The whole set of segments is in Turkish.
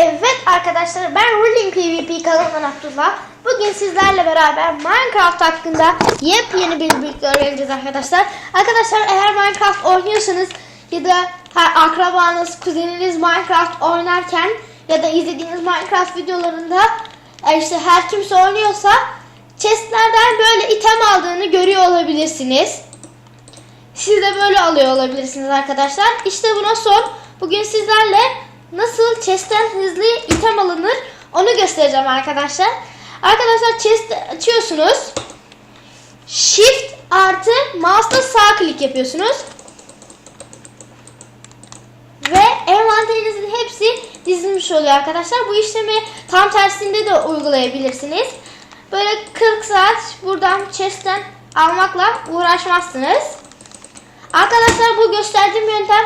Evet arkadaşlar ben Ruling PvP kanalından Abdullah. Bugün sizlerle beraber Minecraft hakkında yepyeni bir bilgi öğreneceğiz arkadaşlar. Arkadaşlar eğer Minecraft oynuyorsanız ya da akrabanız, kuzeniniz Minecraft oynarken ya da izlediğiniz Minecraft videolarında e, işte her kimse oynuyorsa chestlerden böyle item aldığını görüyor olabilirsiniz. Siz de böyle alıyor olabilirsiniz arkadaşlar. İşte buna son. Bugün sizlerle nasıl chest'ten hızlı item alınır onu göstereceğim arkadaşlar. Arkadaşlar chest açıyorsunuz. Shift artı mouse'la sağ klik yapıyorsunuz. Ve envanterinizin hepsi dizilmiş oluyor arkadaşlar. Bu işlemi tam tersinde de uygulayabilirsiniz. Böyle 40 saat buradan chest'ten almakla uğraşmazsınız. Arkadaşlar bu gösterdiğim yöntem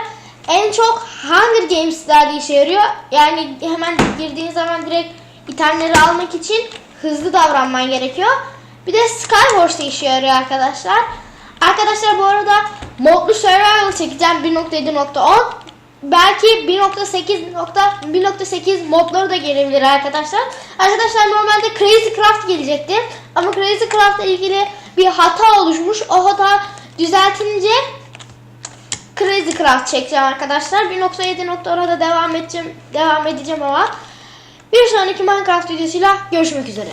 en çok Hunger Games'lerde işe yarıyor. Yani hemen girdiğiniz zaman direkt itemleri almak için hızlı davranman gerekiyor. Bir de Skywars'ta işe yarıyor arkadaşlar. Arkadaşlar bu arada modlu survival çekeceğim 1.7.10. Belki 1.8 1.8 modları da gelebilir arkadaşlar. Arkadaşlar normalde Crazy Craft gelecekti. Ama Crazy Craft ile ilgili bir hata oluşmuş. O hata düzeltilince Crazy Craft çekeceğim arkadaşlar. 1.7.10'a devam edeceğim, devam edeceğim ama bir sonraki Minecraft videosuyla görüşmek üzere.